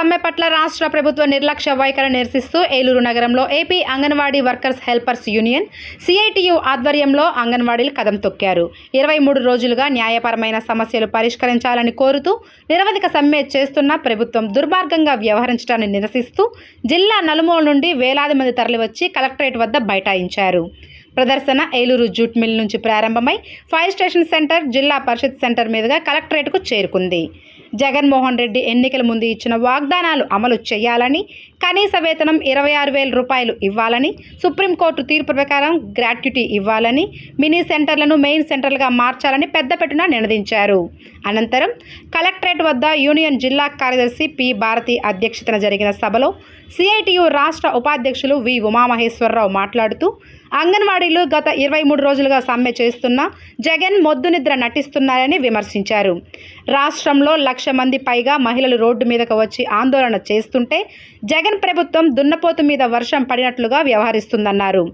సమ్మె పట్ల రాష్ట్ర ప్రభుత్వ నిర్లక్ష్య వైఖరి నిరసిస్తూ ఏలూరు నగరంలో AP anganwadi workers helpers union CITU ఆధ్వర్యంలో అంగన్వాడీలు కదం తొక్కారు. ఇరవై మూడు రోజులుగా న్యాయపరమైన సమస్యలు పరిష్కరించాలని కోరుతూ నిరవధిక సమ్మె చేస్తున్న ప్రభుత్వం దుర్మార్గంగా వ్యవహరించడాన్ని నిరసిస్తూ జిల్లా నలుమూల నుండి వేలాది మంది తరలివచ్చి కలెక్టరేట్ వద్ద బైఠాయించారు. ప్రదర్శన ఏలూరు జూట్ మిల్ నుంచి ప్రారంభమై ఫైర్ స్టేషన్ సెంటర్ జిల్లా పరిషత్ సెంటర్ మీదుగా కలెక్టరేట్కు చేరుకుంది. జగన్మోహన్ రెడ్డి ఎన్నికల ముందు ఇచ్చిన వాగ్దానాలు అమలు చేయాలని కనీస వేతనం ఇరవై ఆరు వేల రూపాయలు ఇవ్వాలని సుప్రీంకోర్టు తీర్పు ప్రకారం గ్రాట్యుటీ ఇవ్వాలని మినీ సెంటర్లను మెయిన్ సెంటర్లుగా మార్చాలని పెద్దపెట్టున నినదించారు. అనంతరం కలెక్టరేట్ వద్ద యూనియన్ జిల్లా కార్యదర్శి పి భారతి అధ్యక్షతన జరిగిన సభలో సిఐటియు రాష్ట్ర ఉపాధ్యక్షులు వి ఉమామహేశ్వరరావు మాట్లాడుతూ అంగన్వాడీలు గత ఇరవై మూడు రోజులుగా సమ్మె చేస్తున్న జగన్ మొద్దు నిద్ర నటిస్తున్నారని విమర్శించారు. రాష్ట్రంలో లక్ష లక్ష మంది పైగా మహిళలు రోడ్డు మీదకు వచ్చి ఆందోళన చేస్తుంటే జగన్ ప్రభుత్వం దున్నపోతు మీద వర్షం పడినట్లుగా వ్యవహరిస్తుందన్నారు.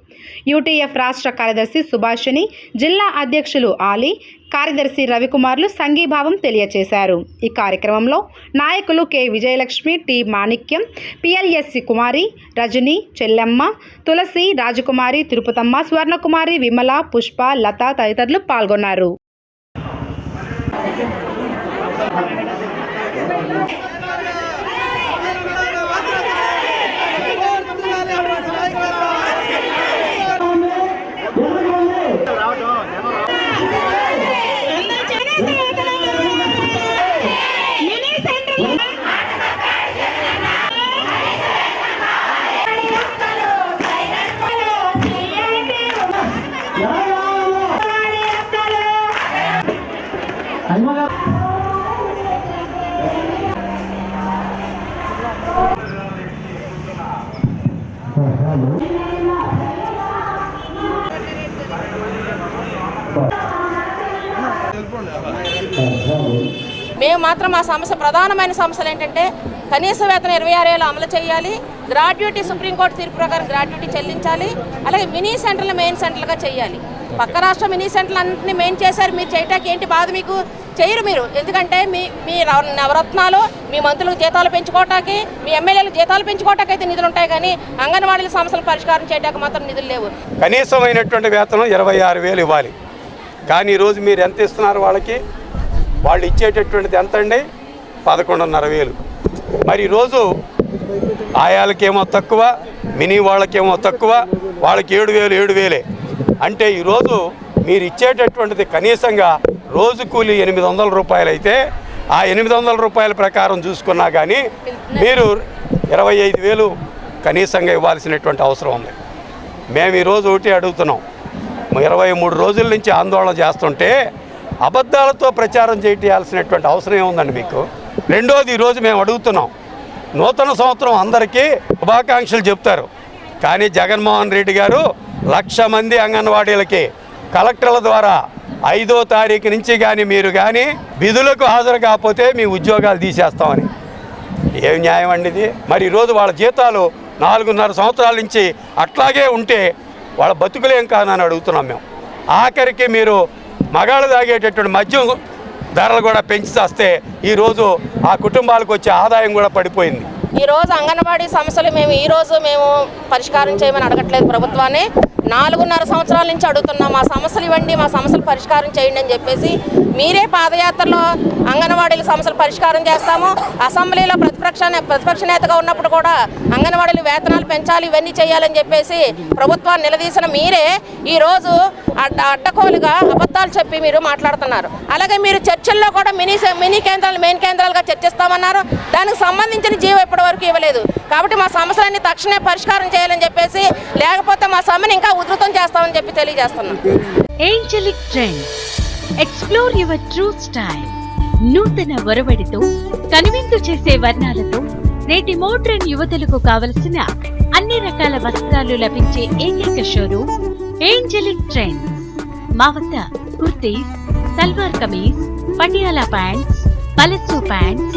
యూటీఎఫ్ రాష్ట్ర కార్యదర్శి సుభాషిణి జిల్లా అధ్యక్షులు ఆలీ కార్యదర్శి రవికుమార్లు సంఘీభావం తెలియచేశారు. ఈ కార్యక్రమంలో నాయకులు కె. విజయలక్ష్మి టి. మాణిక్యం పిఎల్ఎస్సి కుమారి రజని చెల్లెమ్మ తులసి రాజకుమారి తిరుపతమ్మ స్వర్ణకుమారి విమల పుష్ప లత తదితరులు పాల్గొన్నారు. మేము మాత్రం మా సమస్య ప్రధానమైన సమస్యలు ఏంటంటే కనీస వేతన ఇరవై ఆరు వేలు అమలు చేయాలి గ్రాడ్యుటీ సుప్రీంకోర్టు తీర్పు ప్రకారం గ్రాడ్యుటీ చెల్లించాలి అలాగే మినీ సెంటర్లు మెయిన్ సెంటర్లుగా చేయాలి. పక్క రాష్ట్ర మినీ సెంటర్లు అన్నింటినీ మెయిన్ చేశారు మీరు చేయటానికి ఏంటి బాధ మీకు? చేయరు మీరు. ఎందుకంటే మీ మీ నవరత్నాలు మీ మంత్రులకు జీతాలు పెంచుకోవటానికి మీ ఎమ్మెల్యేలకు జీతాలు పెంచుకోవటానికి అయితే నిధులు ఉంటాయి కానీ అంగన్వాడీల సమస్యలు పరిష్కారం చేయడానికి మాత్రం నిధులు లేవు. కనీసమైనటువంటి వేతనం ఇరవై ఆరు వేలు ఇవ్వాలి. కానీ ఈరోజు మీరు ఎంత ఇస్తున్నారు వాళ్ళకి? వాళ్ళు ఇచ్చేటటువంటిది ఎంత అండి పదకొండున్నర వేలు. మరి ఈరోజు ఆయాలకేమో తక్కువ మినీ వాళ్ళకేమో తక్కువ వాళ్ళకి ఏడు వేలు ఏడు వేలే. అంటే ఈరోజు మీరు ఇచ్చేటటువంటిది కనీసంగా రోజు కూలి ఎనిమిది వందల రూపాయలు అయితే ఆ ఎనిమిది వందల రూపాయల ప్రకారం చూసుకున్నా కానీ మీరు ఇరవై ఐదు వేలు కనీసంగా ఇవ్వాల్సినటువంటి అవసరం ఉంది. మేము ఈరోజు ఒకటి అడుగుతున్నాం. ఇరవై మూడు రోజుల నుంచి ఆందోళన చేస్తుంటే అబద్ధాలతో ప్రచారం చేయాల్సినటువంటి అవసరం ఏముందండి మీకు? రెండోది ఈరోజు మేము అడుగుతున్నాం. నూతన సంవత్సరం అందరికీ శుభాకాంక్షలు చెప్తారు. కానీ జగన్మోహన్ రెడ్డి గారు లక్ష మంది అంగన్వాడీలకి కలెక్టర్ల ద్వారా ఐదో తారీఖు నుంచి కానీ మీరు కానీ విధులకు హాజరు కాకపోతే మీ ఉద్యోగాలు తీసేస్తామని. ఏం న్యాయం అండి ఇది? మరి ఈరోజు వాళ్ళ జీతాలు నాలుగున్నర సంవత్సరాల నుంచి అట్లాగే ఉంటే వాళ్ళ బతుకులేం కాదని అడుగుతున్నాం మేము. ఆఖరికి మీరు మగాళ్ళు తాగేటటువంటి మద్యం ధరలు కూడా పెంచి చేస్తే ఈరోజు ఆ కుటుంబాలకు వచ్చే ఆదాయం కూడా పడిపోయింది. ఈరోజు అంగన్వాడీ సమస్యలు మేము ఈరోజు మేము పరిష్కారం చేయమని అడగట్లేదు ప్రభుత్వాన్ని. నాలుగున్నర సంవత్సరాల నుంచి అడుగుతున్నాం మా సమస్యలు ఇవ్వండి మా సమస్యలు పరిష్కారం చేయండి అని చెప్పేసి మీరే పాదయాత్రలో అంగన్వాడీల సమస్యలు పరిష్కారం చేస్తాము. అసెంబ్లీలో ప్రతిపక్ష ప్రతిపక్ష నేతగా ఉన్నప్పుడు కూడా అంగన్వాడీలు వేతనాలు పెంచాలి ఇవన్నీ చేయాలని చెప్పేసి ప్రభుత్వాన్ని నిలదీసిన మీరే ఈరోజు అడ్డ అడ్డకోలుగా అబద్ధాలు చెప్పి మీరు మాట్లాడుతున్నారు. అలాగే మీరు చర్చల్లో కూడా మినీ మినీ కేంద్రాలు మెయిన్ కేంద్రాలుగా చర్చిస్తామన్నారు. దానికి సంబంధించిన జీవో ఇప్పుడు వరకు ఇవ్వలేదు. కాబట్టి మా సమస్యలన్నీ తక్షణమే పరిష్కారం చేయాలని చెప్పేసి లేకపోతే మా సమ్మెను ఇంకా ఉధృతం చేస్తామని చెప్పి తెలియజేస్తున్నాం. Angelic trends explore your true style నూతన ఒరవడితో కనువిందు చేసే వర్ణాలతో నేటి మోడ్రన్ యువతులకు కావలసిన అన్ని రకాల వస్త్రాలు లభించే ఏకైక షోరూమ్ ఏంజలిక్ ట్రెండ్స్ మా వద్ద kurtis salwar kameez Patiala pants palazzo pants